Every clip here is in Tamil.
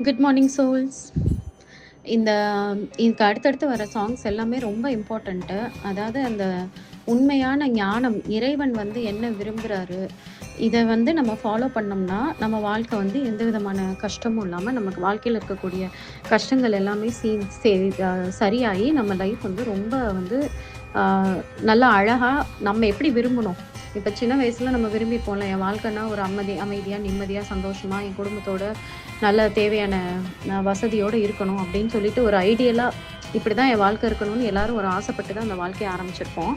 குட் மார்னிங் சோல்ஸ் இந்த இதுக்கு அடுத்தடுத்து வர சாங்ஸ் எல்லாமே ரொம்ப இம்பார்ட்டண்ட்டு அதாவது அந்த உண்மையான ஞானம் இறைவன் வந்து என்ன விரும்புகிறாரு இதை வந்து நம்ம ஃபாலோ பண்ணோம்னா நம்ம வாழ்க்கை வந்து எந்த விதமான கஷ்டமும் இல்லாமல் நமக்கு வாழ்க்கையில் இருக்கக்கூடிய கஷ்டங்கள் எல்லாமே சீ சே- சரியாகி நம்ம லைஃப் வந்து ரொம்ப வந்து நல்லா அழகாக நம்ம எப்படி விரும்பணும்? இப்போ சின்ன வயசில் நம்ம விரும்பிப்போம்ல என் வாழ்க்கைன்னா ஒரு அமைதி அமைதியாக நிம்மதியாக சந்தோஷமாக என் குடும்பத்தோட நல்ல தேவையான வசதியோடு இருக்கணும் அப்படின்னு சொல்லிட்டு ஒரு ஐடியலாக இப்படி தான் என் வாழ்க்கை இருக்கணும்னு எல்லாரும் ஒரு ஆசைப்பட்டு தான் அந்த வாழ்க்கையை ஆரம்பிச்சிருப்போம்.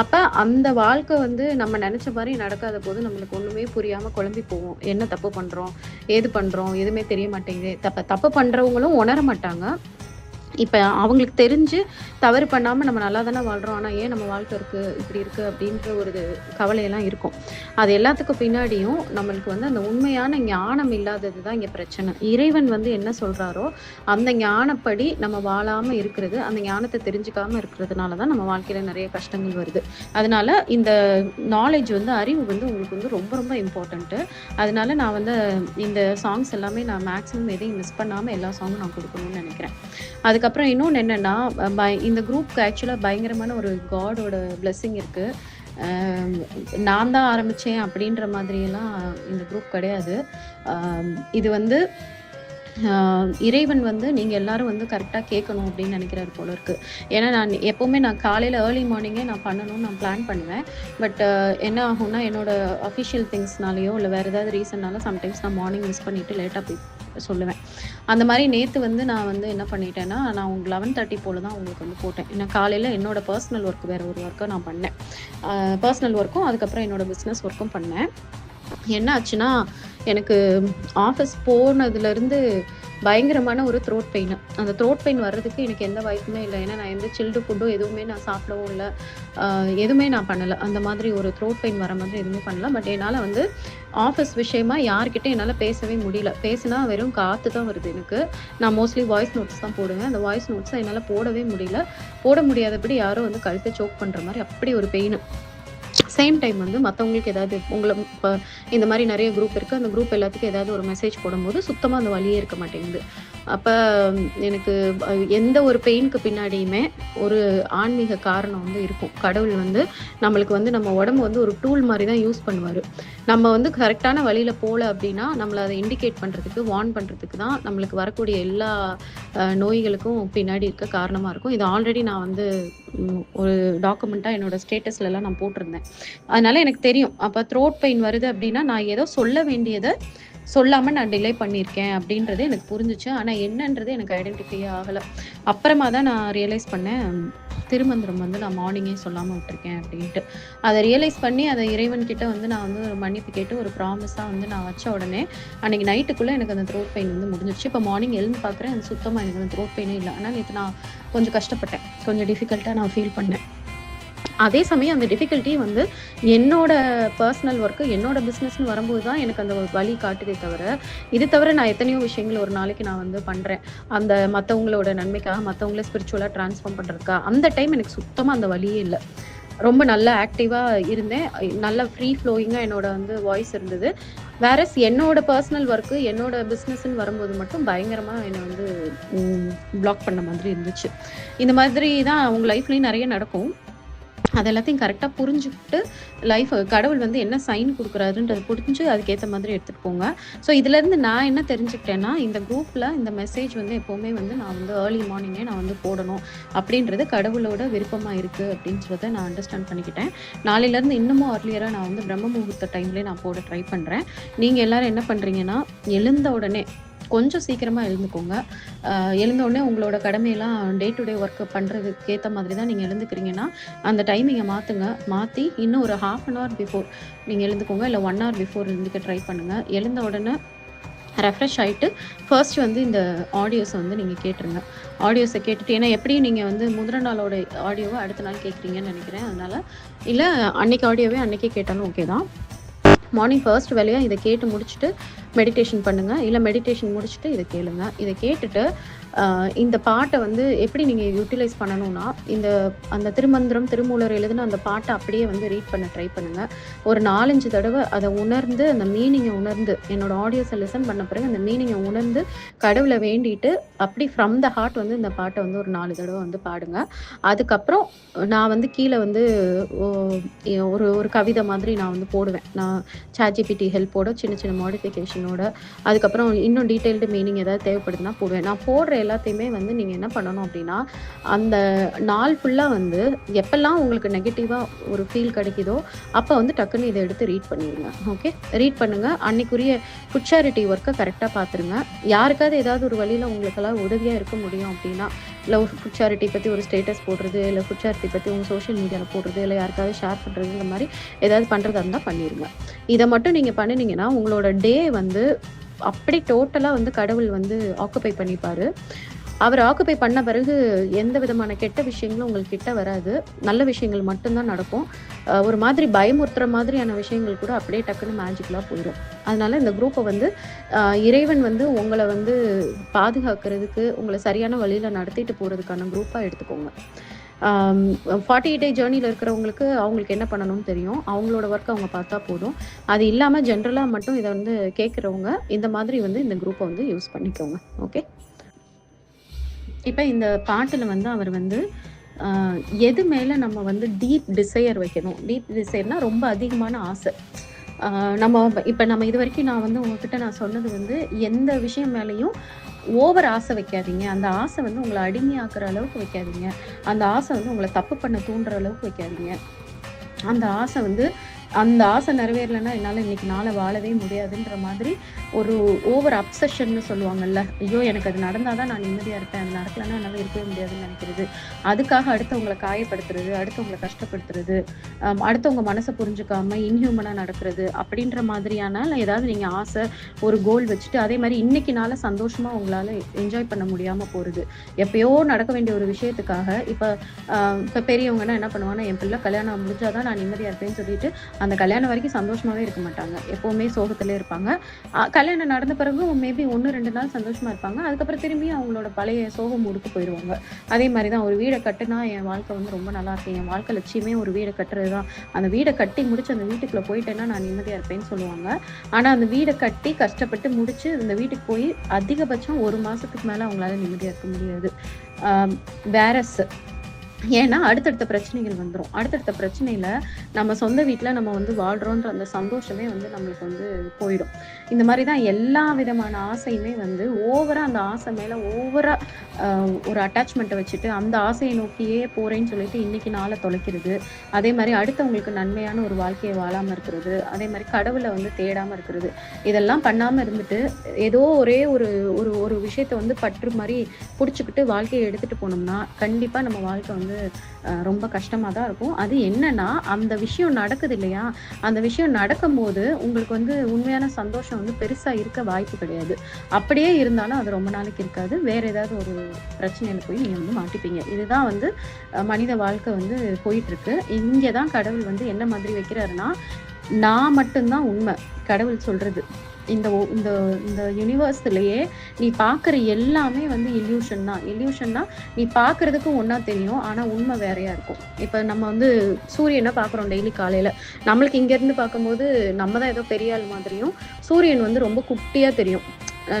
அப்போ அந்த வாழ்க்கை வந்து நம்ம நினச்ச மாதிரி நடக்காத போது நம்மளுக்கு ஒன்றுமே புரியாமல் குழம்பி போவோம். என்ன தப்பு பண்ணுறோம் ஏது பண்ணுறோம் எதுவுமே தெரிய மாட்டேங்குது. தப்ப தப்பு பண்ணுறவங்களும் உணர மாட்டாங்க. இப்போ அவங்களுக்கு தெரிஞ்சு தவறு பண்ணாமல் நம்ம நல்லா தானே வாழ்கிறோம் ஆனால் ஏன் நம்ம வாழ்க்கை இருக்குது இப்படி இருக்குது அப்படின்ற ஒரு கவலையெல்லாம் இருக்கும். அது எல்லாத்துக்கும் பின்னாடியும் நம்மளுக்கு வந்து அந்த உண்மையான ஞானம் இல்லாதது தான் இங்கே பிரச்சனை. இறைவன் வந்து என்ன சொல்கிறாரோ அந்த ஞானப்படி நம்ம வாழாமல் இருக்கிறது அந்த ஞானத்தை தெரிஞ்சுக்காமல் இருக்கிறதுனால தான் நம்ம வாழ்க்கையில் நிறைய கஷ்டங்கள் வருது. அதனால இந்த நாலேஜ் வந்து அறிவு வந்து உங்களுக்கு வந்து ரொம்ப ரொம்ப இம்பார்ட்டண்ட்டு அதனால நான் வந்து இந்த சாங்ஸ் எல்லாமே நான் மேக்ஸிமம் எதையும் மிஸ் பண்ணாமல் எல்லா சாங்கும் நான் கொடுக்கணும்னு நினைக்கிறேன். அதுக்கப்புறம் இன்னொன்று என்னென்னா இந்த குரூப்க்கு ஆக்சுவலாக பயங்கரமான ஒரு காடோட பிளெஸ்ஸிங் இருக்குது நான் தான் ஆரம்பித்தேன் அப்படின்ற மாதிரியெல்லாம் இந்த குரூப் கிடையாது. இது வந்து இறைவன் வந்து நீங்கள் எல்லாரும் வந்து கரெக்டாக கேட்கணும் அப்படின்னு நினைக்கிறாரு போல இருக்குது ஏன்னா நான் எப்போவுமே நான் காலையில் ஏர்லி மார்னிங்கே நான் பண்ணணும்னு நான் பிளான் பண்ணுவேன். பட் என்ன ஆகும்னா என்னோட அஃபிஷியல் திங்ஸ்னாலேயோ இல்லை வேறு ஏதாவது ரீசன்னாலும் சம்டைம்ஸ் நான் மார்னிங் மிஸ் பண்ணிவிட்டு லேட்டாக போய் சொல்லுவேன். அந்த மாதிரி நேற்று வந்து நான் வந்து என்ன பண்ணிட்டேன்னா நான் உங்களுக்கு லெவன் தேர்ட்டி போல் தான் உங்களுக்கு வந்து போட்டேன். ஏன்னா காலையில் என்னோட பர்சனல் ஒர்க் வேறு ஒரு ஒர்க்கை நான் பண்ணேன். பர்சனல் ஒர்க்கும் அதுக்கப்புறம் என்னோட பிஸ்னஸ் ஒர்க்கும் பண்ணேன். என்ன ஆச்சுன்னா எனக்கு ஆஃபீஸ் போனதுலேருந்து பயங்கரமான ஒரு த்ரோட் பெயின் அந்த த்ரோட் பெயின் வர்றதுக்கு எனக்கு எந்த வாய்ப்புமே இல்லை. ஏன்னா நான் எந்த சில்டு ஃபுட்டும் எதுவுமே நான் சாப்பிடவும் இல்லை. எதுவுமே நான் பண்ணலை. அந்த மாதிரி ஒரு த்ரோட் பெயின் வர மாதிரி எதுவுமே பண்ணல. பட் என்னால் வந்து ஆஃபீஸ் விஷயமா யார்கிட்ட என்னால் பேசவே முடியல. பேசினா வெறும் காற்று தான் வருது எனக்கு. நான் மோஸ்ட்லி வாய்ஸ் நோட்ஸ் தான் போடுவேன். அந்த வாய்ஸ் நோட்ஸை என்னால் போடவே முடியல. போட முடியாதபடி யாரும் வந்து கழுத்தை சோக் பண்ணுற மாதிரி அப்படி ஒரு பெயின் சேம் டைம் வந்து மற்றவங்களுக்கு ஏதாவது உங்களை இப்போ இந்த மாதிரி நிறைய குரூப் இருக்குது அந்த குரூப் எல்லாத்துக்கும் ஏதாவது ஒரு மெசேஜ் போடும்போது சுத்தமாக அந்த வழியே இருக்க மாட்டேங்குது. அப்போ எனக்கு எந்த ஒரு பெயினுக்கு பின்னாடியுமே ஒரு ஆன்மீக காரணம் வந்து இருக்கும். கடவுள் வந்து நம்மளுக்கு வந்து நம்ம உடம்பு வந்து ஒரு டூல் மாதிரி தான் யூஸ் பண்ணுவார். நம்ம வந்து கரெக்டான வழியில் போகல அப்படின்னா நம்மளை அதை இண்டிகேட் பண்ணுறதுக்கு வார்ன் பண்ணுறதுக்கு தான் நம்மளுக்கு வரக்கூடிய எல்லா நோய்களுக்கும் பின்னாடி இருக்க காரணமாக இருக்கும். இது ஆல்ரெடி நான் வந்து ஒரு டாக்குமெண்ட்டாக என்னோட ஸ்டேட்டஸ்லலாம் நான் போட்டிருந்தேன். அதனால் எனக்கு தெரியும். அப்போ த்ரோட் பெயின் வருது அப்படின்னா நான் ஏதோ சொல்ல வேண்டியதை சொல்லாமல் நான் டிலே பண்ணியிருக்கேன் அப்படின்றது எனக்கு புரிஞ்சிச்சு. ஆனால் என்னன்றது எனக்கு ஐடென்டிஃபை ஆகலை. அப்புறமா தான் நான் ரியலைஸ் பண்ணேன் திருமந்திரம் வந்து நான் மார்னிங்கே சொல்லாமல் விட்டுருக்கேன் அப்படின்ட்டு. அதை ரியலைஸ் பண்ணி அதை இறைவன் கிட்ட வந்து நான் வந்து ஒரு மன்னிப்பு கேட்டு ஒரு ப்ராமிஸாக வந்து நான் வச்ச உடனே அன்னைக்கு நைட்டுக்குள்ளே எனக்கு அந்த த்ரோட் பெயின் வந்து முடிஞ்சிருச்சு. இப்போ மார்னிங் எழுந்து பார்க்குறேன் அது சுத்தமாக எனக்கு அந்த த்ரோட் பெயினே இல்லை. ஆனால் நேற்று நான் கொஞ்சம் கஷ்டப்பட்டேன். கொஞ்சம் டிஃபிகல்ட்டாக நான் ஃபீல் பண்ணேன். அதே சமயம் அந்த டிஃபிகல்ட்டி வந்து என்னோட பர்சனல் ஒர்க்கு என்னோட பிஸ்னஸ்னு வரும்போது தான் எனக்கு அந்த ஒரு வழி காட்டுதே தவிர இது தவிர நான் எத்தனையோ விஷயங்கள் ஒரு நாளைக்கு நான் வந்து பண்ணுறேன் அந்த மற்றவங்களோட நன்மைக்காக மற்றவங்கள ஸ்பிரிச்சுவலாக ட்ரான்ஸ்ஃபார்ம் பண்ணுறதுக்கா அந்த டைம் எனக்கு சுத்தமாக அந்த வழியே இல்லை. ரொம்ப நல்ல ஆக்டிவாக இருந்தேன். நல்ல ஃப்ரீ ஃப்ளோயிங்காக என்னோட வந்து வாய்ஸ் இருந்தது. வேறஸ் என்னோட பர்சனல் ஒர்க்கு என்னோட பிஸ்னஸ்ன்னு வரும்போது மட்டும் பயங்கரமாக என்னை வந்து பிளாக் பண்ண மாதிரி இருந்துச்சு. இந்த மாதிரி தான் உங்கள் லைஃப்லேயும் நிறைய நடக்கும். அது எல்லாத்தையும் கரெக்டாக புரிஞ்சுக்கிட்டு லைஃப் கடவுள் வந்து என்ன சைன் கொடுக்குறாருன்றது புரிஞ்சு அதுக்கேற்ற மாதிரி எடுத்துகிட்டு போங்க. ஸோ இதுலேருந்து நான் என்ன தெரிஞ்சுக்கிட்டேன்னா இந்த குரூப்பில் இந்த மெசேஜ் வந்து எப்போவுமே வந்து நான் வந்து ஏர்லி மார்னிங்கே நான் வந்து போடணும் அப்படின்றது கடவுளோட விருப்பமாக இருக்குது அப்படின்றத நான் அண்டர்ஸ்டாண்ட் பண்ணிக்கிட்டேன். நாளையிலேருந்து இன்னமும் அர்லியராக நான் வந்து பிரம்ம முகூர்த்த டைம்லேயே நான் போட ட்ரை பண்ணுறேன் நீங்கள் எல்லோரும் என்ன பண்ணுறீங்கன்னா எழுந்த உடனே கொஞ்சம் சீக்கிரமாக எழுந்துக்கோங்க. எழுந்தோடனே உங்களோட கடமையெல்லாம் டே டு டே ஒர்க் பண்ணுறதுக்கு ஏற்ற மாதிரி தான் நீங்கள் எழுந்துக்கிறீங்கன்னா அந்த டைமிங்கை மாற்றுங்க மாற்றி இன்னும் ஒரு ஹாஃப் அன் ஹவர் பிஃபோர் நீங்கள் எழுந்துக்கோங்க. இல்லை ஒன் ஹவர் பிஃபோர் எழுந்துக்க ட்ரை பண்ணுங்கள் எழுந்த உடனே ரெஃப்ரெஷ் ஆகிட்டு ஃபர்ஸ்ட் வந்து இந்த ஆடியோஸை வந்து நீங்கள் கேட்டுருங்க. ஆடியோஸை கேட்டுட்டு ஏன்னா எப்படியும் நீங்கள் வந்து முதல் நாளோட ஆடியோவை அடுத்த நாள் கேட்குறீங்கன்னு நினைக்கிறேன். அதனால் இல்லை அன்னைக்கு ஆடியோவே அன்னைக்கே கேட்டாலும் ஓகே தான். மார்னிங் ஃபர்ஸ்ட் வேலையாக இதை கேட்டு முடிச்சுட்டு மெடிடேஷன் பண்ணுங்கள் இல்லை மெடிடேஷன் முடிச்சுட்டு இதை கேளுங்க. இதை கேட்டுட்டு இந்த பாட்டை வந்து எப்படி நீங்கள் யூட்டிலைஸ் பண்ணணும்னா இந்த அந்த திருமந்திரம் திருமூலர் எழுதுன அந்த பாட்டை அப்படியே வந்து ரீட் பண்ண ட்ரை பண்ணுங்கள் ஒரு நாலஞ்சு தடவை அதை உணர்ந்து அந்த மீனிங்கை உணர்ந்து என்னோட ஆடியோஸை லிசன் பண்ண பிறகு அந்த மீனிங்கை உணர்ந்து கடவுளை வேண்டிட்டு அப்படி ஃப்ரம் த ஹார்ட் வந்து இந்த பாட்டை வந்து ஒரு நாலு தடவை வந்து பாடுங்க. அதுக்கப்புறம் நான் வந்து கீழே வந்து ஓ, ஒரு ஒரு கவிதை மாதிரி நான் வந்து போடுவேன். நான் சாட்ஜிபிடி ஹெல்ப்போட சின்ன சின்ன மாடிஃபிகேஷனோட அதுக்கப்புறம் இன்னும் டீட்டெயில்டு மீனிங் ஏதாவது தேவைப்படுதுன்னா போடுவேன். நான் போடுற எல்லாத்தையுமே வந்து நீங்கள் என்ன பண்ணணும் அப்படின்னா அந்த நாள் ஃபுல்லாக வந்து எப்பெல்லாம் உங்களுக்கு நெகட்டிவாக ஒரு ஃபீல் கிடைக்குதோ அப்போ வந்து டக்குன்னு இதை எடுத்து ரீட் பண்ணிடுங்க. ஓகே ரீட் பண்ணுங்கள் அன்னைக்குரிய குச்சாரிட்டி ஒர்க்கை கரெக்டாக பார்த்துருங்க யாருக்காவது ஏதாவது ஒரு வழியில் உங்களுக்கெல்லாம் உதவியாக இருக்க முடியும் அப்படின்னா இல்லை ஒரு ஃபுட் சேரிட்டி பற்றி ஒரு ஸ்டேட்டஸ் போடுறது இல்லை ஃபுட் சேரிட்டி பற்றி உங்கள் சோஷியல் மீடியாவில் போடுறது இல்லை யாருக்காவது ஷேர் பண்ணுறது இந்த மாதிரி ஏதாவது பண்ணுறதா இருந்தால் பண்ணிடுங்க இதை மட்டும் நீங்கள் பண்ணினீங்கன்னா உங்களோட டே வந்து அப்படி டோட்டலாக வந்து கடவுள் வந்து ஆக்குப்பை பண்ணிப்பாரு. அவர் ஆக்குப்பை பண்ண பிறகு எந்த விதமான கெட்ட விஷயங்களும் உங்களுக்கு கிட்ட வராது. நல்ல விஷயங்கள் மட்டும்தான் நடக்கும். ஒரு மாதிரி பயமுறுத்துற மாதிரியான விஷயங்கள் கூட அப்படியே டக்குன்னு மேஜிக்கலாக போயிடும் அதனால இந்த குரூப்பை வந்து இறைவன் வந்து உங்களை வந்து பாதுகாக்கிறதுக்கு உங்களை சரியான வழியில் நடத்திட்டு போகிறதுக்கான குரூப்பாக எடுத்துக்கோங்க. ஃபார்ட்டி எயிட் டே ஜேர்னியில் இருக்கிறவங்களுக்கு அவங்களுக்கு என்ன பண்ணணும்னு தெரியும். அவங்களோட ஒர்க் அவங்க பார்த்தா போதும். அது இல்லாமல் ஜென்ரலாக மட்டும் இதை வந்து கேட்குறவங்க இந்த மாதிரி வந்து இந்த குரூப்பை வந்து யூஸ் பண்ணிக்கோங்க. ஓகே இப்போ இந்த பாட்டில் வந்து அவர் வந்து எது மேலே நம்ம வந்து டீப் டிசையர் வைக்கணும்? டீப் டிசையர்னால் ரொம்ப அதிகமான ஆசை. நம்ம இப்போ நம்ம இது வரைக்கும் நான் வந்து உங்ககிட்ட நான் சொன்னது வந்து எந்த விஷயம் மேலேயும் ஓவர் ஆசை வைக்காதீங்க. அந்த ஆசை வந்து உங்களை அடிமையாக்குற அளவுக்கு வைக்காதீங்க. அந்த ஆசை வந்து உங்களை தப்பு பண்ண தூண்டுற அளவுக்கு வைக்காதீங்க. அந்த ஆசை வந்து அந்த ஆசை நிறைவேறலைன்னா என்னால் இன்னைக்கு நாளை வாழவே முடியாதுன்ற மாதிரி ஒரு ஓவர் அப்சஷன்னு சொல்லுவாங்கல்ல ஐயோ எனக்கு அது நடந்தால் தான் நான் நிம்மதியாக இருப்பேன் அது நடக்கலைன்னா என்னால் இருக்கவே முடியாதுன்னு நினைக்கிறது. அதுக்காக அடுத்தவங்களை காயப்படுத்துறது அடுத்தவங்களை கஷ்டப்படுத்துறது அடுத்தவங்க மனசை புரிஞ்சுக்காம இன்ஹியூமனாக நடக்கிறது அப்படின்ற மாதிரியான ஏதாவது நீங்கள் ஆசை ஒரு கோல் வச்சுட்டு அதே மாதிரி இன்னைக்குனால சந்தோஷமாக உங்களால் என்ஜாய் பண்ண முடியாமல் போகிறது எப்பயோ நடக்க வேண்டிய ஒரு விஷயத்துக்காக இப்போ இப்போ பெரியவங்கன்னா என்ன பண்ணுவாங்கன்னா என் பிள்ளை கல்யாணம் முடிஞ்சாதான் நான் நிம்மதியாக இருப்பேன்னு சொல்லிட்டு அந்த கல்யாணம் வரைக்கும் சந்தோஷமாவே இருக்க மாட்டாங்க. எப்பவுமே சோகத்திலே இருப்பாங்க. கல்யாணம் நடந்த பிறகு மேபி ஒன்று ரெண்டு நாள் சந்தோஷமா இருப்பாங்க. அதுக்கப்புறம் திரும்பி அவங்களோட பழைய சோகம் முடுக்கு போயிடுவாங்க. அதே மாதிரி தான் ஒரு வீடை கட்டுனா என் வாழ்க்கை வந்து ரொம்ப நல்லா இருக்கு. என் வாழ்க்கை லட்சியமே ஒரு வீடை கட்டுறது தான் அந்த வீடை கட்டி முடிச்சு அந்த வீட்டுக்குள்ள போயிட்டேன்னா நான் நிம்மதியாக இருப்பேன்னு சொல்லுவாங்க. ஆனால் அந்த வீடை கட்டி கஷ்டப்பட்டு முடிச்சு அந்த வீட்டுக்கு போய் அதிகபட்சம் ஒரு மாசத்துக்கு மேலே அவங்களால நிம்மதியாக இருக்க முடியாது. வேரஸ் ஏன்னா அடுத்தடுத்த பிரச்சனைகள் வந்துடும் அடுத்தடுத்த பிரச்சனையில நம்ம சொந்த வீட்டில் நம்ம வந்து வாழ்கிறோன்ற அந்த சந்தோஷமே வந்து நம்மளுக்கு வந்து போயிடும். இந்த மாதிரி தான் எல்லா விதமான ஆசையுமே வந்து ஓவராக அந்த ஆசை மேலே ஓவராக ஒரு அட்டாச்மெண்ட்டை வச்சுட்டு அந்த ஆசையை நோக்கியே போகிறேன்னு சொல்லிட்டு இன்னைக்கு நாளை தொலைக்கிறது. அதே மாதிரி அடுத்தவங்களுக்கு நன்மையான ஒரு வாழ்க்கையை வாழாமல் இருக்கிறது. அதே மாதிரி கடவுளை வந்து தேடாமல் இருக்கிறது. இதெல்லாம் பண்ணாமல் இருந்துட்டு ஏதோ ஒரே ஒரு ஒரு ஒரு விஷயத்தை வந்து பற்று மாதிரி பிடிச்சிக்கிட்டு வாழ்க்கையை எடுத்துகிட்டு போனோம்னா கண்டிப்பாக நம்ம வாழ்க்கை வந்து வந்து ரொம்ப கஷ்டமாக தான் இருக்கும். அது என்னன்னா அந்த விஷயம் நடக்குது இல்லையா? அந்த விஷயம் நடக்கும்போது உங்களுக்கு வந்து உண்மையான சந்தோஷம் வந்து பெருசாக இருக்க வாய்ப்பு கிடையாது. அப்படியே இருந்தாலும் அது ரொம்ப நாளைக்கு இருக்காது. வேற ஏதாவது ஒரு பிரச்சனையில போய் நீங்கள் வந்து மாட்டிப்பீங்க. இதுதான் வந்து மனித வாழ்க்கை வந்து போயிட்டு இருக்கு இங்கே தான் கடவுள் வந்து என்ன மாதிரி வைக்கிறாருன்னா நான் மட்டும்தான் உண்மை. கடவுள் சொல்றது. இந்த இந்த இந்த யூனிவர்ஸ்லயே நீ பார்க்குற எல்லாமே வந்து இல்யூஷன் தான். இல்யூஷன்னா நீ பார்க்கறதுக்கு ஒன்றா தெரியும் ஆனால் உண்மை வேறையா இருக்கும். இப்போ நம்ம வந்து சூரியனை பார்க்குறோம் டெய்லி காலையில்? நம்மளுக்கு இங்கேருந்து பார்க்கும்போது நம்ம தான் ஏதோ பெரிய ஆள் மாதிரியும் சூரியன் வந்து ரொம்ப குட்டியாக தெரியும்.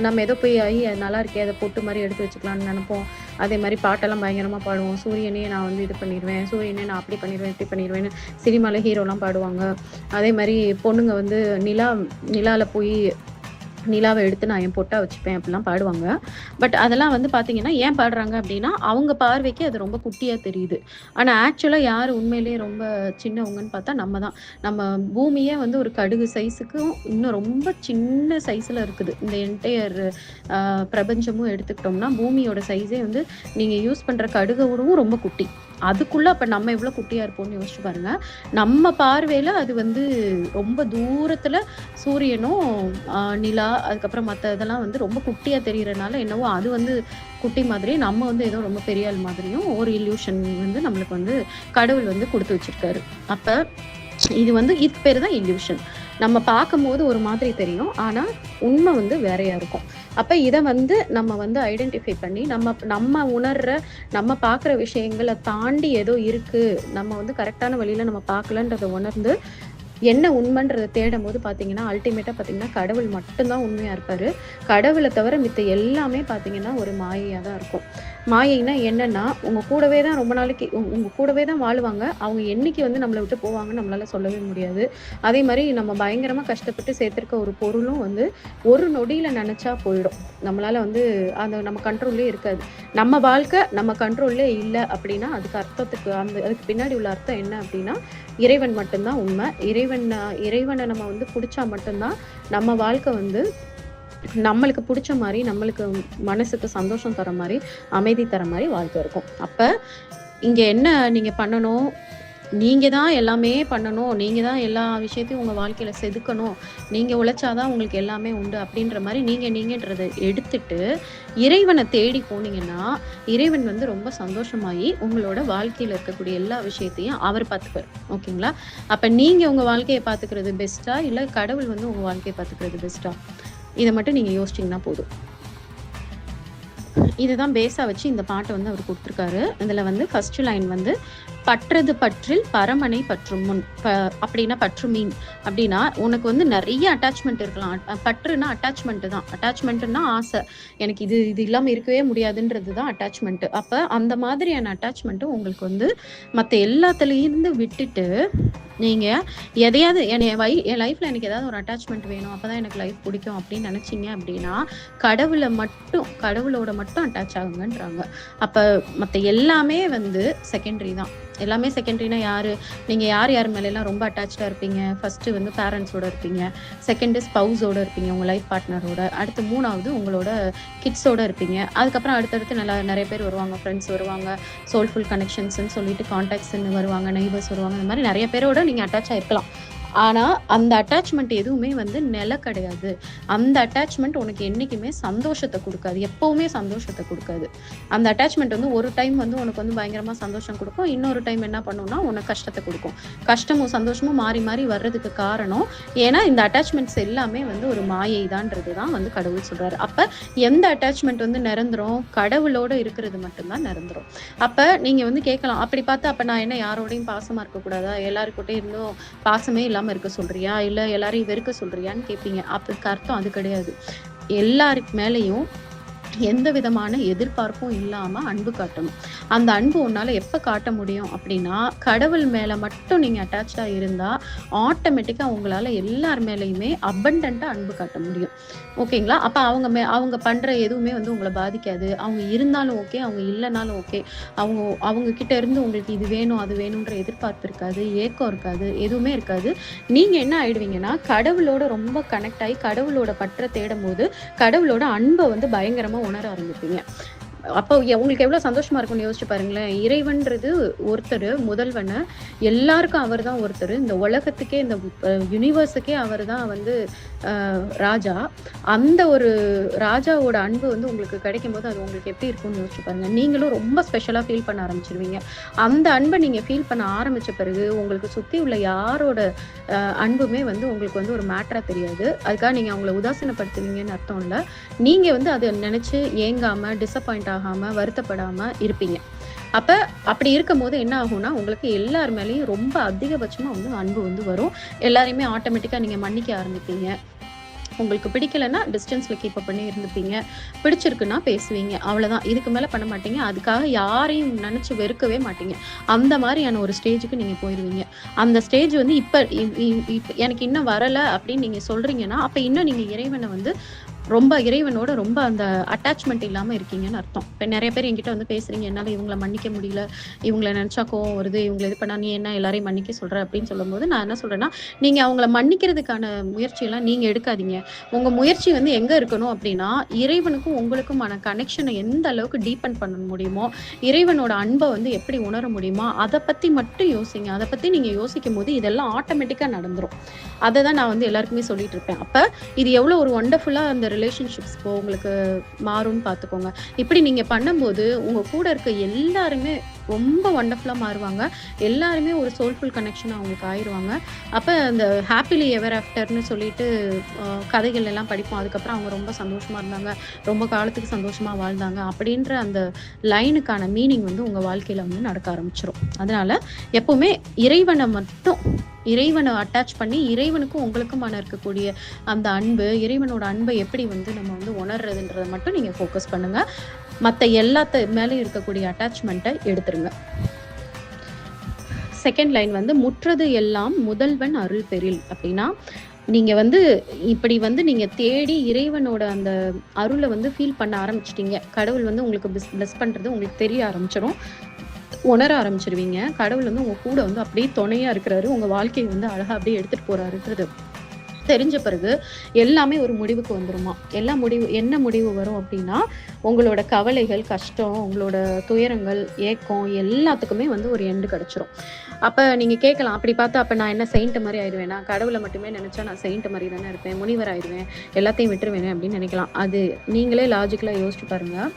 நம்ம ஏதோ போய் ஐ நல்லா இருக்கே அதை பொட்டு மாதிரி எடுத்து வச்சுக்கலாம்னு நினைப்போம். அதே மாதிரி பாட்டெல்லாம் பயங்கரமாக பாடுவோம். சூரியனே நான் வந்து இது பண்ணிடுவேன் சூரியனே நான் அப்படி பண்ணிடுவேன் இப்படி பண்ணிடுவேன்னு சினிமாவில் ஹீரோலாம் பாடுவாங்க. அதே மாதிரி பொண்ணுங்க வந்து நிலா நிலாவில் போய் நிலாவை எடுத்து நான் என் பொட்டா வச்சுப்பேன் அப்படிலாம் பாடுவாங்க. பட் அதெல்லாம் வந்து பார்த்தீங்கன்னா ஏன் பாடுறாங்க அப்படின்னா அவங்க பார்வைக்கு அது ரொம்ப குட்டியாக தெரியுது. ஆனால் ஆக்சுவலாக யார் உண்மையிலேயே ரொம்ப சின்னவங்கன்னு பார்த்தா நம்ம தான் நம்ம பூமியே வந்து ஒரு கடுகு சைஸுக்கும் இன்னும் ரொம்ப சின்ன சைஸில் இருக்குது. இந்த என்டையர் பிரபஞ்சமும் எடுத்துக்கிட்டோம்னா பூமியோட சைஸே வந்து நீங்கள் யூஸ் பண்ணுற கடுகோடவும் ரொம்ப குட்டி. அதுக்குள்ள அப்ப நம்ம எவ்வளவு குட்டியா இருப்போம்னு யோசிச்சு பாருங்க. நம்ம பார்வையில அது வந்து ரொம்ப தூரத்துல சூரியனும் நிலா அதுக்கப்புறம் மத்த இதெல்லாம் வந்து ரொம்ப குட்டியா தெரிகிறனால என்னவோ அது வந்து குட்டி மாதிரி நம்ம வந்து ஏதோ ரொம்ப பெரிய ஆள் மாதிரியும் ஒரு இல்யூஷன் வந்து நம்மளுக்கு வந்து கடவுள் வந்து கொடுத்து வச்சிருக்காரு. அப்ப இது வந்து இதுக்கு பேர் தான் இல்யூஷன் நம்ம பார்க்கும்போது ஒரு மாதிரி தெரியும். ஆனால் உண்மை வந்து வேறையா இருக்கும். அப்போ இதை வந்து நம்ம வந்து ஐடென்டிஃபை பண்ணி நம்ம நம்ம உணர்ற நம்ம பார்க்குற விஷயங்களை தாண்டி ஏதோ இருக்கு. நம்ம வந்து கரெக்டான வழியில நம்ம பார்க்கலன்றதை உணர்ந்து என்ன உண்மைன்றதை தேடும் போது பார்த்தீங்கன்னா அல்டிமேட்டாக பார்த்தீங்கன்னா கடவுள் மட்டும்தான் உண்மையாக இருப்பார். கடவுளை தவிர மித்த எல்லாமே பார்த்தீங்கன்னா ஒரு மாயையாக தான் இருக்கும். மாயைனா என்னன்னா உங்கள் கூடவே தான் ரொம்ப நாளைக்கு உங்க- கூடவே தான் வாழுவாங்க. அவங்க என்னைக்கு வந்து நம்மளை விட்டு போவாங்கன்னு நம்மளால சொல்லவே முடியாது. அதே மாதிரி நம்ம பயங்கரமாக கஷ்டப்பட்டு சேர்த்துருக்க ஒரு பொருளும் வந்து ஒரு நொடியில் நினச்சா போயிடும். நம்மளால வந்து அந்த நம்ம கண்ட்ரோல்லே இருக்காது. நம்ம வாழ்க்கை நம்ம கண்ட்ரோல்லே இல்லை அப்படின்னா அதுக்கு அர்த்தத்துக்கு அந்த அதுக்கு பின்னாடி உள்ள அர்த்தம் என்ன அப்படின்னா இறைவன் மட்டும்தான் உண்மை. இறைவன் இறைவனை நம்ம வந்து பிடிச்சா மட்டும்தான் நம்ம வாழ்க்கை வந்து நம்மளுக்கு பிடிச்ச மாதிரி நம்மளுக்கு மனசுக்கு சந்தோஷம் தர மாதிரி அமைதி தர மாதிரி வாழ்க்கை இருக்கும். அப்போ இங்கே என்ன நீங்கள் பண்ணணும்? நீங்கள் தான் எல்லாமே பண்ணணும். நீங்கள் தான் எல்லா விஷயத்தையும் உங்கள் வாழ்க்கையில் செதுக்கணும். நீங்கள் உழைச்சாதான் உங்களுக்கு எல்லாமே உண்டு அப்படின்ற மாதிரி நீங்கள் நீங்கன்றதை எடுத்துட்டு இறைவனை தேடி போனீங்கன்னா இறைவன் வந்து ரொம்ப சந்தோஷமாகி உங்களோட வாழ்க்கையில் இருக்கக்கூடிய எல்லா விஷயத்தையும் அவர் பார்த்துப்பார். ஓகேங்களா? அப்போ நீங்கள் உங்கள் வாழ்க்கையை பார்த்துக்கிறது பெஸ்ட்டாக இல்லை கடவுள் வந்து உங்கள் வாழ்க்கையை பார்த்துக்கிறது பெஸ்ட்டாக இதை மட்டும் நீங்கள் யோசிச்சிங்கன்னா போதும். இதுதான் பேஸாக வச்சு இந்த பாட்டை வந்து அவர் கொடுத்துருக்காரு. இதில் வந்து ஃபர்ஸ்ட் லைன் வந்து பற்றது பற்றில் பரமனை பற்றும் முன் ப அப்படின்னா பற்று மீன். அப்படின்னா உனக்கு வந்து நிறைய அட்டாச்மெண்ட் இருக்கலாம். பற்றுனா அட்டாச்மெண்ட்டு தான். அட்டாச்மெண்ட்டுன்னா ஆசை. எனக்கு இது இது இல்லாமல் இருக்கவே முடியாதுன்றது தான் அட்டாச்மெண்ட்டு அப்போ அந்த மாதிரியான அட்டாச்மெண்ட்டு உங்களுக்கு வந்து மற்ற எல்லாத்துலேருந்து விட்டுட்டு நீங்கள் எதையாவது என் வை என் லைஃப்பில் எனக்கு ஏதாவது ஒரு அட்டாச்மெண்ட் வேணும். அப்போ தான் எனக்கு லைஃப் பிடிக்கும் அப்படின்னு நினச்சிங்க அப்படின்னா கடவுளை மட்டும் கடவுளோட மட்டும் அட்டாச் ஆகுங்கன்றாங்க. அப்போ மற்ற எல்லாமே வந்து செகண்டரி தான். எல்லாமே செகண்டரினா யாரு? நீங்க யார் யார் மேலெல்லாம் ரொம்ப அட்டாச்சாக இருப்பீங்க? ஃபர்ஸ்ட் வந்து பேரண்ட்ஸோட இருப்பீங்க. செகண்ட் ஸ்பௌஸோட இருப்பீங்க உங்க லைஃப் பார்ட்னரோட அடுத்து மூணாவது உங்களோட கிட்ஸோட இருப்பீங்க. அதுக்கப்புறம் அடுத்தடுத்து நல்லா நிறைய பேர் வருவாங்க ஃப்ரெண்ட்ஸ் வருவாங்க சோல்ஃபுல் கனெக்ஷன்ஸ்னு சொல்லிட்டு கான்டாக்ட்ஸ்ன்னு வருவாங்க நெய்பர்ஸ் வருவாங்க இந்த மாதிரி நிறைய பேரோட நீங்க அட்டாச் ஆயிருக்கலாம் ஆனால் அந்த அட்டாச்மெண்ட் எதுவுமே வந்து நிலை கிடையாது. அந்த அட்டாச்மெண்ட் உனக்கு என்றைக்குமே சந்தோஷத்தை கொடுக்காது. எப்போவுமே சந்தோஷத்தை கொடுக்காது. அந்த அட்டாச்மெண்ட் வந்து ஒரு டைம் வந்து உனக்கு வந்து பயங்கரமாக சந்தோஷம் கொடுக்கும். இன்னொரு டைம் என்ன பண்ணும்னா உனக்கு கஷ்டத்தை கொடுக்கும். கஷ்டமும் சந்தோஷமும் மாறி மாறி வர்றதுக்கு காரணம் ஏன்னா இந்த அட்டாச்மெண்ட்ஸ் எல்லாமே வந்து ஒரு மாயை தான்றது தான் வந்து கடவுள் சொல்கிறார் அப்போ எந்த அட்டாச்மெண்ட் வந்து நிரந்தரம்? கடவுளோட இருக்கிறது மட்டும்தான் நிரந்தரம். அப்போ நீங்கள் வந்து கேட்கலாம் அப்படி பார்த்து அப்போ நான் என்ன யாரோடையும் பாசமாக இருக்கக்கூடாதா? எல்லாருக்கிட்டே இருந்தும் பாசமே இல்லை இல்லாம இருக்க சொல்றியா? இல்ல எல்லாரையும் வெறுக்க சொல்றியான்னு கேட்பீங்க அதுக்கு அர்த்தம் அது கிடையாது. எல்லாருக்கு மேலேயும் எந்த விதமான எதிர்பார்ப்பும் இல்லாம அன்பு காட்டணும். அந்த அன்பு உன்னால எப்ப காட்ட முடியும் அப்படின்னா கடவுள் மேல மட்டும் நீங்க அட்டாச்சா இருந்தா ஆட்டோமேட்டிக்கா உங்களால எல்லார் மேலேயுமே அபண்டண்டா அன்பு காட்ட முடியும். ஓகேங்களா அப்ப அவங்க மே அவங்க பண்ற எதுவுமே வந்து உங்களை பாதிக்காது. அவங்க இருந்தாலும் ஓகே அவங்க இல்லைனாலும் ஓகே அவங்க அவங்க கிட்ட இருந்து உங்களுக்கு இது வேணும் அது வேணும்ன்ற எதிர்பார்ப்பு இருக்காது ஏக்கம் இருக்காது எதுவுமே இருக்காது. நீங்க என்ன ஆயிடுவீங்கன்னா கடவுளோட ரொம்ப கனெக்ட் ஆகி கடவுளோட பற்ற தேடும் போது கடவுளோட அன்பை வந்து பயங்கரமா உணர ஆரம்பிப்பீங்க. அப்போ உங்களுக்கு எவ்வளோ சந்தோஷமா இருக்கும்னு யோசிச்சு பாருங்களேன். இறைவன்றது ஒருத்தர் முதல்வனை எல்லாருக்கும் அவர் தான் ஒருத்தர். இந்த உலகத்துக்கே இந்த யூனிவர்ஸுக்கே அவர் தான் வந்து ராஜா. அந்த ஒரு ராஜாவோட அன்பு வந்து உங்களுக்கு கிடைக்கும் போது அது உங்களுக்கு எப்படி இருக்கும்னு யோசிச்சு பாருங்க. நீங்களும் ரொம்ப ஸ்பெஷலாக ஃபீல் பண்ண ஆரம்பிச்சிருவீங்க. அந்த அன்பை நீங்கள் ஃபீல் பண்ண ஆரம்பித்த பிறகு உங்களுக்கு சுற்றி உள்ள யாரோட அன்புமே வந்து உங்களுக்கு வந்து ஒரு மேட்ராக தெரியாது. அதுக்காக நீங்கள் அவங்கள உதாசீனப்படுத்துவீங்கன்னு அர்த்தம் இல்லை. நீங்கள் வந்து அதை நினச்சி ஏங்காம டிசப்பாயிண்ட் ஆகாமல் வருத்தப்படாமல் இருப்பீங்க. அப்போ அப்படி இருக்கும்போது என்ன ஆகும்னா உங்களுக்கு எல்லார் மேலேயும் ரொம்ப அதிகபட்சமாக வந்து அன்பு வந்து வரும். எல்லாரையுமே ஆட்டோமேட்டிக்காக நீங்கள் மன்னிக்க ஆரம்பிப்பீங்க. உங்களுக்கு பிடிக்கலன்னா டிஸ்டன்ஸில் கீப்பப் பண்ணி இருந்துப்பீங்க. பிடிச்சிருக்குன்னா பேசுவீங்க. அவ்வளோதான் இதுக்கு மேலே பண்ண மாட்டீங்க. அதுக்காக யாரையும் நினச்சி வெறுக்கவே மாட்டீங்க. அந்த மாதிரியான ஒரு ஸ்டேஜுக்கு நீங்கள் போயிடுவீங்க அந்த ஸ்டேஜ் வந்து இப்போ இ- எனக்கு இன்னும் வரலை அப்படின்னு நீங்கள் சொல்கிறீங்கன்னா அப்போ இன்னும் நீங்கள் இறைவனை வந்து ரொம்ப இறைவனோட ரொம்ப அந்த அட்டாச்மெண்ட் இல்லாம இருக்கீங்கன்னு அர்த்தம். இப்ப நிறைய பேர் என்கிட்ட வந்து பேசுறீங்க என்னால இவங்கள மன்னிக்க முடியல. இவங்கள நினைச்சா கோவம் வருது. இவங்களை இது பண்ணா நீ என்ன எல்லாரையும் மன்னிக்க சொல்ற? அப்படின்னு சொல்லும்போது நான் என்ன சொல்றேன்னா நீங்க அவங்கள மன்னிக்கிறதுக்கான முயற்சியெல்லாம் நீங்க எடுக்காதீங்க. உங்க முயற்சி வந்து எங்க இருக்கணும் அப்படின்னா இறைவனுக்கும் உங்களுக்குமான கனெக்ஷனை எந்த அளவுக்கு டீபன் பண்ண முடியுமோ இறைவனோட அன்பை வந்து எப்படி உணர முடியுமோ அதை பத்தி மட்டும் யோசிங்க. அதை பத்தி நீங்க யோசிக்கும் போது இதெல்லாம் ஆட்டோமேட்டிக்கா நடந்துரும். அதை தான் நான் வந்து எல்லாருக்குமே சொல்லிட்டு இருப்பேன். அப்ப இது எவ்வளவு ஒரு ஒண்டர்ஃபுல்லா அந்த ரிலேஷன்ஷிப்ஸ் இப்போ உங்களுக்கு மாறும்னு பார்த்துக்கோங்க. இப்படி நீங்கள் பண்ணும்போது உங்கள் கூட இருக்க எல்லாருமே ரொம்ப ஒண்டர்ஃபுல்லாக மாறுவாங்க. எல்லாருமே ஒரு சோல்ஃபுல் கனெக்ஷன் அவங்களுக்கு ஆயிடுவாங்க அப்போ அந்த ஹாப்பிலி எவர் ஆஃப்டர்னு சொல்லிட்டு கதைகள் எல்லாம் படிப்போம். அதுக்கப்புறம் அவங்க ரொம்ப சந்தோஷமாக இருந்தாங்க. ரொம்ப காலத்துக்கு சந்தோஷமாக வாழ்ந்தாங்க அப்படின்ற அந்த லைனுக்கான மீனிங் வந்து உங்கள் வாழ்க்கையில் வந்து நடக்க ஆரம்பிச்சிடும் அதனால் எப்போவுமே இறைவனை மட்டும் இறைவனை அட்டாச் பண்ணி இறைவனுக்கும் உங்களுக்குமான இருக்கக்கூடிய அந்த அன்பு இறைவனோட அன்பை எப்படி வந்து நம்ம வந்து உணர்றதுன்றதை மட்டும் நீங்கள் ஃபோக்கஸ் பண்ணுங்க. மற்ற எல்லாத்த மேலே இருக்கக்கூடிய அட்டாச்மெண்ட்டை எடுத்துருங்க. செகண்ட் லைன் வந்து முற்றது எல்லாம் முதல்வன் அருள் பெறில் அப்படின்னா நீங்க வந்து இப்படி வந்து நீங்க தேடி இறைவனோட அந்த அருளை வந்து ஃபீல் பண்ண ஆரம்பிச்சிட்டீங்க. கடவுள் வந்து உங்களுக்கு பிஸ் பிளஸ் பண்றது உங்களுக்கு தெரிய ஆரம்பிச்சிடும் உணர ஆரம்பிச்சிருவீங்க. கடவுள் வந்து உங்க கூட வந்து அப்படியே துணையா இருக்கிறாரு. உங்க வாழ்க்கையை வந்து அழகா அப்படியே எடுத்துட்டு போறாருன்றது தெரிஞ்ச பிறகு எல்லாமே ஒரு முடிவுக்கு வந்துருமா? எல்லா முடிவு என்ன முடிவு வரும் அப்படின்னா உங்களோட கவலைகள் கஷ்டம் உங்களோட துயரங்கள் ஏக்கம் எல்லாத்துக்குமே வந்து ஒரு எண்டு கிடைச்சிரும். அப்ப நீங்க கேட்கலாம் அப்படி பார்த்தா அப்ப நான் என்ன செயின்ட் மாதிரி ஆயிடுவேனா? கடவுளை மட்டுமே நினைச்சா நான் செயின்ட் மாதிரி தானே இருப்பேன். முனிவர் ஆயிடுவேன். எல்லாத்தையும் விட்டுருவேனே அப்படின்னு நினைக்கலாம். அது நீங்களே லாஜிக்கலா யோசிச்சு பாருங்க.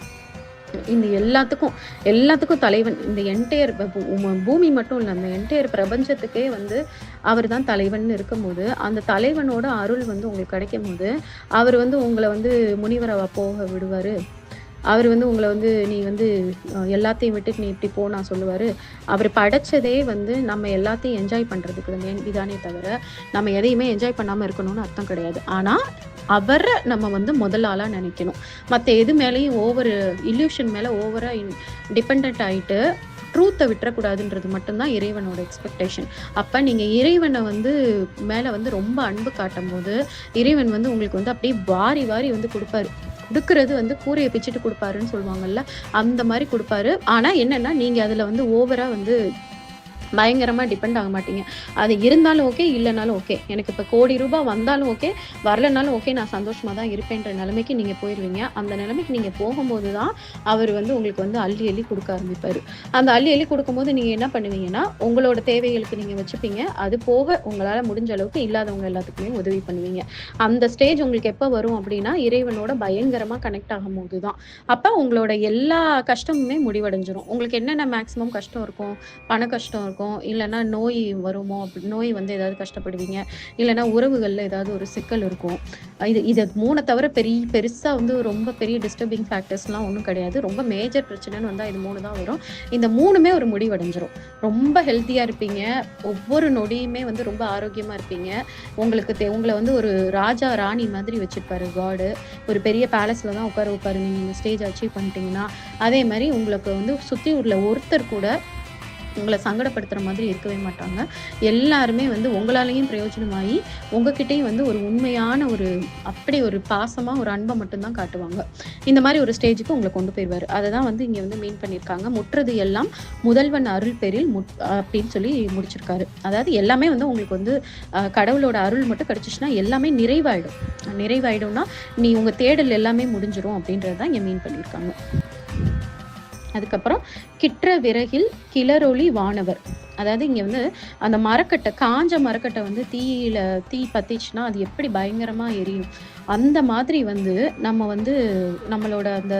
இந்த எல்லாத்துக்கும் எல்லாத்துக்கும் தலைவன். இந்த என்டையர் பூமி மட்டும் இல்லை அந்த என்டையர் பிரபஞ்சத்துக்கே வந்து அவர் தான் தலைவன் இருக்கும்போது அந்த தலைவனோட அருள் வந்து உங்களுக்கு கிடைக்கும் போது அவர் வந்து உங்களை வந்து முனிவரவா போக விடுவார். அவர் வந்து உங்களை வந்து நீ வந்து எல்லாத்தையும் விட்டு நீ இப்படி போ நான் அவர் படைச்சதே வந்து நம்ம எல்லாத்தையும் என்ஜாய் பண்ணுறதுக்கு இதானே தவிர நம்ம எதையுமே என்ஜாய் பண்ணாமல் இருக்கணும்னு அர்த்தம் கிடையாது. ஆனால் அவரை நம்ம வந்து முதல் ஆளாக நினைக்கணும். மற்ற எது மேலேயும் ஓவர் இல்யூஷன் ஓவராக இன் டிபெண்ட் ஆகிட்டு ட்ரூத்தை விட்டுறக்கூடாதுன்றது மட்டும்தான் இறைவனோட எக்ஸ்பெக்டேஷன் அப்போ நீங்கள் இறைவனை வந்து மேலே வந்து ரொம்ப அன்பு காட்டும் போது இறைவன் வந்து உங்களுக்கு வந்து அப்படியே வாரி வாரி வந்து கொடுப்பாரு. கொடுக்கறது வந்து கூரையை பிச்சுட்டு கொடுப்பாருன்னு சொல்லுவாங்கல்ல அந்த மாதிரி கொடுப்பாரு. ஆனால் என்னென்னா நீங்கள் அதில் வந்து ஓவராக வந்து பயங்கரமாக டிபெண்ட் ஆக மாட்டீங்க. அது இருந்தாலும் ஓகே இல்லைனாலும் ஓகே எனக்கு இப்போ கோடி ரூபாய் வந்தாலும் ஓகே வரலனாலும் ஓகே நான் சந்தோஷமாக தான் இருப்பேன்ற நிலைமைக்கு நீங்கள் போயிடுவீங்க அந்த நிலைமைக்கு நீங்கள் போகும்போது தான் அவர் வந்து உங்களுக்கு வந்து அள்ளி அள்ளி கொடுக்க ஆரம்பிப்பார். அந்த அள்ளி அள்ளி கொடுக்கும்போது நீங்கள் என்ன பண்ணுவீங்கன்னா உங்களோட தேவைகளுக்கு நீங்கள் வச்சுப்பீங்க. அது போக உங்களால் முடிஞ்ச அளவுக்கு இல்லாதவங்க எல்லாத்துக்குமே உதவி பண்ணுவீங்க. அந்த ஸ்டேஜ் உங்களுக்கு எப்போ வரும் அப்படின்னா இறைவனோட பயங்கரமாக கனெக்ட் ஆகும் போது தான் அப்போ உங்களோட எல்லா கஷ்டமுமே முடிவடைஞ்சிரும். உங்களுக்கு என்னென்ன மேக்ஸிமம் கஷ்டம் இருக்கும்? பண கஷ்டம் இருக்கும். இருக்கும். இல்லைன்னா நோய் வருமோ? அப்படி நோய் வந்து ஏதாவது கஷ்டப்படுவீங்க. இல்லைன்னா உறவுகளில் ஏதாவது ஒரு சிக்கல் இருக்கும். இது இது மூணை தவிர பெரிய பெருசாக வந்து ரொம்ப பெரிய டிஸ்டர்பிங் ஃபேக்டர்ஸ்லாம் ஒன்றும் கிடையாது. ரொம்ப மேஜர் பிரச்சனைன்னு வந்தால் இது மூணு தான் வரும். இந்த மூணுமே ஒரு முடிவடைஞ்சிரும். ரொம்ப ஹெல்த்தியாக இருப்பீங்க. ஒவ்வொரு நொடியுமே வந்து ரொம்ப ஆரோக்கியமாக இருப்பீங்க. உங்களுக்கு தே உங்களை வந்து ஒரு ராஜா ராணி மாதிரி வச்சுருப்பாரு காடு ஒரு பெரிய பேலஸில் தான் உட்கார உட்காரு நீங்கள் இந்த ஸ்டேஜ் அச்சீவ் பண்ணிட்டீங்கன்னா. அதே மாதிரி உங்களுக்கு வந்து சுற்றி உள்ள ஒருத்தர் கூட உங்களை சங்கடப்படுத்துகிற மாதிரி இருக்கவே மாட்டாங்க. எல்லாருமே வந்து உங்களாலேயும் பிரயோஜனமாகி உங்ககிட்டயும் வந்து ஒரு உண்மையான ஒரு அப்படி ஒரு பாசமாக ஒரு அன்பை மட்டும்தான் காட்டுவாங்க. இந்த மாதிரி ஒரு ஸ்டேஜுக்கு உங்களை கொண்டு போயிடுவார் அதை தான் வந்து இங்கே வந்து மீன் பண்ணியிருக்காங்க. முற்றது எல்லாம் முதல்வன் அருள் பேரில் முட் அப்படின்னு சொல்லி முடிச்சிருக்காரு. அதாவது எல்லாமே வந்து உங்களுக்கு வந்து கடவுளோட அருள் மட்டும் கிடச்சிச்சுன்னா எல்லாமே நிறைவாயிடும். நிறைவாயிடும்னா நீ உங்கள் தேடல் எல்லாமே முடிஞ்சிடும் அப்படின்றது தான் இங்கே மீன் பண்ணியிருக்காங்க. அதுக்கப்புறம் கிற்ற விறகில் கிளரொளி வானவர். அதாவது இங்கே வந்து அந்த மரக்கட்டை காஞ்ச மரக்கட்டை வந்து தீயில தீ பத்திச்சுன்னா அது எப்படி பயங்கரமாக எரியும்? அந்த மாதிரி வந்து நம்ம வந்து நம்மளோட அந்த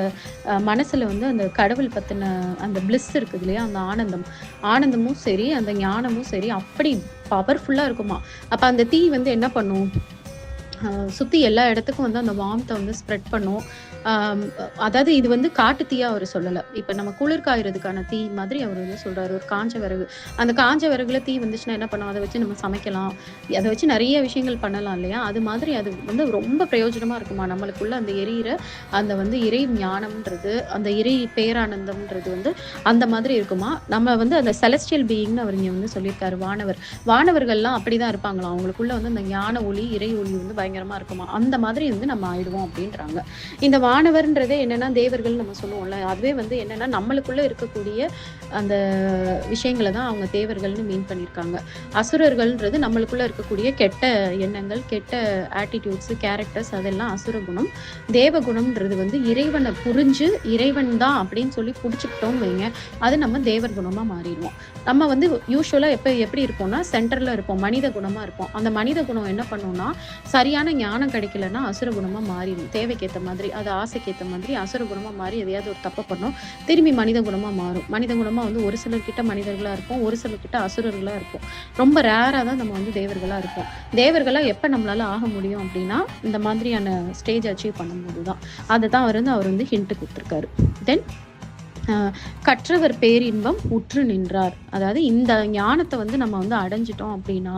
மனசில் வந்து அந்த கடவுள் பற்றின அந்த பிளிஸ் இருக்குது இல்லையா? அந்த ஆனந்தம். ஆனந்தமும் சரி அந்த ஞானமும் சரி அப்படி பவர்ஃபுல்லாக இருக்குமா? அப்போ அந்த தீ வந்து என்ன பண்ணும்? சுற்றி சுத்தி எல்லா இடத்துக்கும் வந்து அந்த வார்ம்த்தை வந்து ஸ்ப்ரெட் பண்ணும். அதாவது இது வந்து காட்டு தீயா அவர் சொல்லலை. இப்போ நம்ம குளிர் காயறதுக்கான தீ மாதிரி அவர் வந்து சொல்றாரு. ஒரு காஞ்ச விறகு. அந்த காஞ்ச விறகுல தீ வந்துச்சுன்னா என்ன பண்ணும்? அதை வச்சு நம்ம சமைக்கலாம். அதை வச்சு நிறைய விஷயங்கள் பண்ணலாம் இல்லையா? அது மாதிரி அது வந்து ரொம்ப பிரயோஜனமா இருக்குமா? நம்மளுக்குள்ள அந்த எரியிற அந்த வந்து இறை ஞானம்ன்றது அந்த இறை பேரானந்தம்ன்றது வந்து அந்த மாதிரி இருக்குமா? நம்ம வந்து அந்த செலஸ்டியல் பீயிங்னு அவர் இங்க வந்து சொல்லியிருக்காரு வானவர். வானவர்கள்லாம் அப்படிதான் இருப்பாங்களாம். அவங்களுக்குள்ள வந்து அந்த ஞான ஒளி இறை ஒளி வந்து பயங்கரமா இருக்குமா? அந்த மாதிரி வந்து நம்ம ஆயிடுவோம் அப்படின்றாங்க. இந்த வானவர்ன்றதே என்னன்னா தேவர்கள் நம்ம சொல்லுவோம்ல அதுவே வந்து என்னன்னா நம்மளுக்குள்ள இருக்கக்கூடிய அந்த விஷயங்களை தான் அவங்க தேவர்கள்னு மீன் பண்ணியிருக்காங்க. அசுரர்கள்ன்றது நம்மளுக்குள்ள இருக்கக்கூடிய கெட்ட எண்ணங்கள் கெட்ட ஆட்டிடியூட்ஸ் கேரக்டர்ஸ் அதெல்லாம் அசுர குணம். தேவ குணம்ன்றது வந்து இறைவனை புரிஞ்சு இறைவன் தான் அப்படின்னு சொல்லி பிடிச்சிக்கிட்டோம் வைங்க. அது நம்ம தேவர் குணமா மாறிடுவோம். நம்ம வந்து யூஸ்வலாக எப்போ எப்படி இருப்போம்னா சென்டர்ல இருப்போம் மனித குணமா இருப்போம். அந்த மனித குணம் என்ன பண்ணும்னா சரியான சரியான ஞானம் கிடைக்கலன்னா அசுரகுணமாக மாறிடும் தேவைக்கேற்ற மாதிரி அது ஆசைக்கேற்ற மாதிரி அசுர குணமாக மாறி எதையாவது ஒரு தப்பை பண்ணோம் திரும்பி மனித குணமாக மாறும். மனித குணமாக வந்து ஒரு சிலர்கிட்ட மனிதர்களாக இருப்போம் ஒரு சிலர்கிட்ட அசுரர்களாக இருப்போம். ரொம்ப ரேராக தான் நம்ம வந்து தேவர்களாக இருப்போம். தேவர்களாக எப்போ நம்மளால ஆக முடியும் அப்படின்னா இந்த மாதிரியான ஸ்டேஜ் அச்சீவ் பண்ணும்போது தான் அதை தான் அவர் வந்து அவர் வந்து ஹிண்ட்டு கொடுத்துருக்காரு. தென் கற்றவர் பேரின்பம் உற்று நின்றார். அதாவது இந்த ஞானத்தை வந்து நம்ம வந்து அடைஞ்சிட்டோம் அப்படின்னா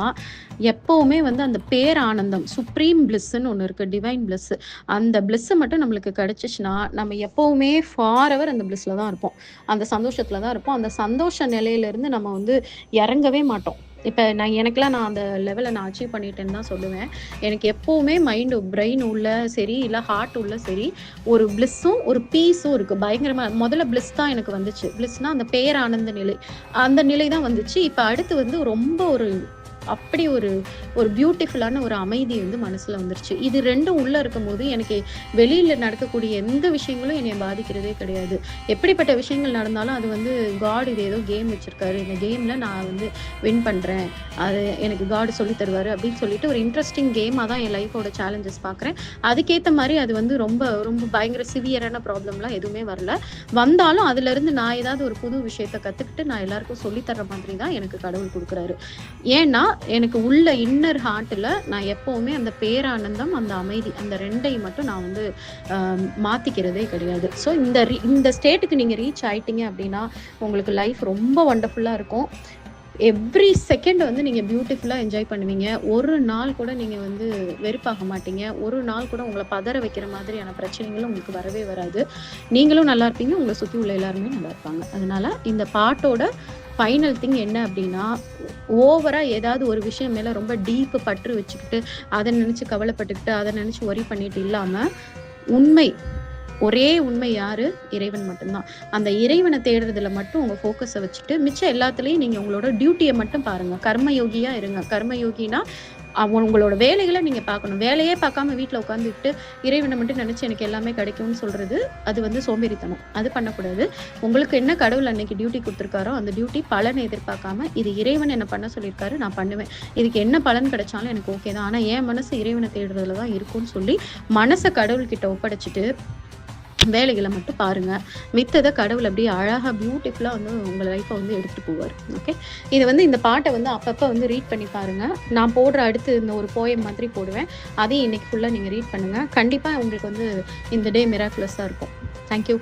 எப்போவுமே வந்து அந்த பேரானந்தம் சுப்ரீம் பிளஸ்ன்னு ஒன்று இருக்குது டிவைன் பிளஸ் அந்த பிளிஸ்ஸு மட்டும் நம்மளுக்கு கிடைச்சிச்சுன்னா நம்ம எப்போவுமே ஃபாரவர் அந்த பிளஸ்ல தான் இருப்போம். அந்த சந்தோஷத்தில் தான் இருப்போம். அந்த சந்தோஷ நிலையிலேருந்து நம்ம வந்து இறங்கவே மாட்டோம். இப்போ நான் எனக்கெலாம் நான் அந்த லெவலில் நான் அச்சீவ் பண்ணிட்டேன்னு தான் சொல்லுவேன். எனக்கு எப்போவுமே மைண்டு பிரெயின் உள்ள சரி இல்லை ஹார்ட் உள்ள சரி ஒரு பிளிஸ்ஸும் ஒரு பீஸும் இருக்குது பயங்கரமாக முதல்ல பிளிஸ் தான் எனக்கு வந்துச்சு. பிளிஸ்னால் அந்த பேரானந்த நிலை. அந்த நிலை தான் வந்துச்சு. இப்போ அடுத்து வந்து ரொம்ப ஒரு அப்படி ஒரு ஒரு பியூட்டிஃபுல்லான ஒரு அமைதி வந்து மனசில் வந்துருச்சு. இது ரெண்டும் உள்ளே இருக்கும்போது எனக்கு வெளியில் நடக்கக்கூடிய எந்த விஷயங்களும் என்னை பாதிக்கிறதே கிடையாது. எப்படிப்பட்ட விஷயங்கள் நடந்தாலும் அது வந்து காட் இது ஏதோ கேம் வச்சுருக்காரு. இந்த கேமில் நான் வந்து வின் பண்ணுறேன் அது எனக்கு காடு சொல்லி தருவார் அப்படின்னு சொல்லிட்டு ஒரு இன்ட்ரெஸ்டிங் கேமாக தான் என் லைஃபோட சேலஞ்சஸ் பார்க்குறேன் அதுக்கேற்ற மாதிரி அது வந்து ரொம்ப ரொம்ப பயங்கர சிவியரான ப்ராப்ளம்லாம் எதுவுமே வரல. வந்தாலும் அதுலேருந்து நான் ஏதாவது ஒரு புது விஷயத்த கற்றுக்கிட்டு நான் எல்லாருக்கும் சொல்லித்தர மாதிரி தான் எனக்கு கடவுள் கொடுக்குறாரு. ஏன்னா எனக்கு உள்ள இன்னர் ஹார்ட்டில் நான் எப்போவுமே அந்த பேரானந்தம் அந்த அமைதி அந்த ரெண்டையும் மட்டும் நான் வந்து மாற்றிக்கிறதே கிடையாது. ஸோ இந்த ரீ இந்த ஸ்டேட்டுக்கு நீங்கள் ரீச் ஆயிட்டீங்க அப்படின்னா உங்களுக்கு லைஃப் ரொம்ப வண்டர்ஃபுல்லாக இருக்கும். எவ்ரி செகண்ட் வந்து நீங்கள் பியூட்டிஃபுல்லாக என்ஜாய் பண்ணுவீங்க. ஒரு நாள் கூட நீங்கள் வந்து வெறுப்பாக மாட்டீங்க. ஒரு நாள் கூட உங்களை பதற வைக்கிற மாதிரியான பிரச்சனைகளும் உங்களுக்கு வரவே வராது. நீங்களும் நல்லா இருப்பீங்க. உங்களை சுற்றி உள்ள எல்லாருமே நல்லா இருப்பாங்க. அதனால இந்த பாட்டோட ஃபைனல் திங் என்ன அப்படின்னா ஓவராக ஏதாவது ஒரு விஷயம் மேலே ரொம்ப டீப்பு பற்று வச்சுக்கிட்டு அதை நினச்சி கவலைப்பட்டுக்கிட்டு அதை நினச்சி ஒரி பண்ணிட்டு இல்லாமல் உண்மை ஒரே உண்மை யாரு? இறைவன் மட்டும்தான். அந்த இறைவனை தேடுறதுல மட்டும் உங்க ஃபோக்கஸை வச்சுட்டு மிச்சம் எல்லாத்துலேயும் நீங்க உங்களோட டியூட்டியை மட்டும் பாருங்க. கர்மயோகியா இருங்க. கர்மயோகினா அவன் உங்களோட வேலைகளை நீங்கள் பார்க்கணும். வேலையே பார்க்காம வீட்டில் உட்காந்துக்கிட்டு இறைவனை மட்டும் நினச்சி எனக்கு எல்லாமே கிடைக்கும்னு சொல்கிறது அது வந்து சோம்பேறித்தனம். அது பண்ணக்கூடாது. உங்களுக்கு என்ன கடவுள் அன்னைக்கு டியூட்டி கொடுத்துருக்காரோ அந்த டியூட்டி பலனை எதிர்பார்க்காம இது இறைவன் என்ன பண்ண சொல்லியிருக்காரு நான் பண்ணுவேன். இதுக்கு என்ன பலன் கிடைச்சாலும் எனக்கு ஓகே தான். ஆனால் என் மனசு இறைவனை தேடுறதுல தான் இருக்கும்னு சொல்லி மனசை கடவுள்கிட்ட ஒப்படைச்சிட்டு வேலைகளை மட்டும் பாருங்கள் மித்ததை கடவுள் அப்படியே அழகாக பியூட்டிஃபுல்லாக வந்து உங்கள் லைஃப்பை வந்து எடுத்துகிட்டு போவார். ஓகே இது வந்து இந்த பாட்டை வந்து அப்பப்போ வந்து ரீட் பண்ணி பாருங்கள் நான் போடுற அடுத்து இந்த ஒரு போயம் மாதிரி போடுவேன். அதையும் இன்றைக்கி ஃபுல்லாக நீங்கள் ரீட் பண்ணுங்கள் கண்டிப்பாக உங்களுக்கு வந்து இந்த டே மிராக்குலஸாக இருக்கும். தேங்க்யூ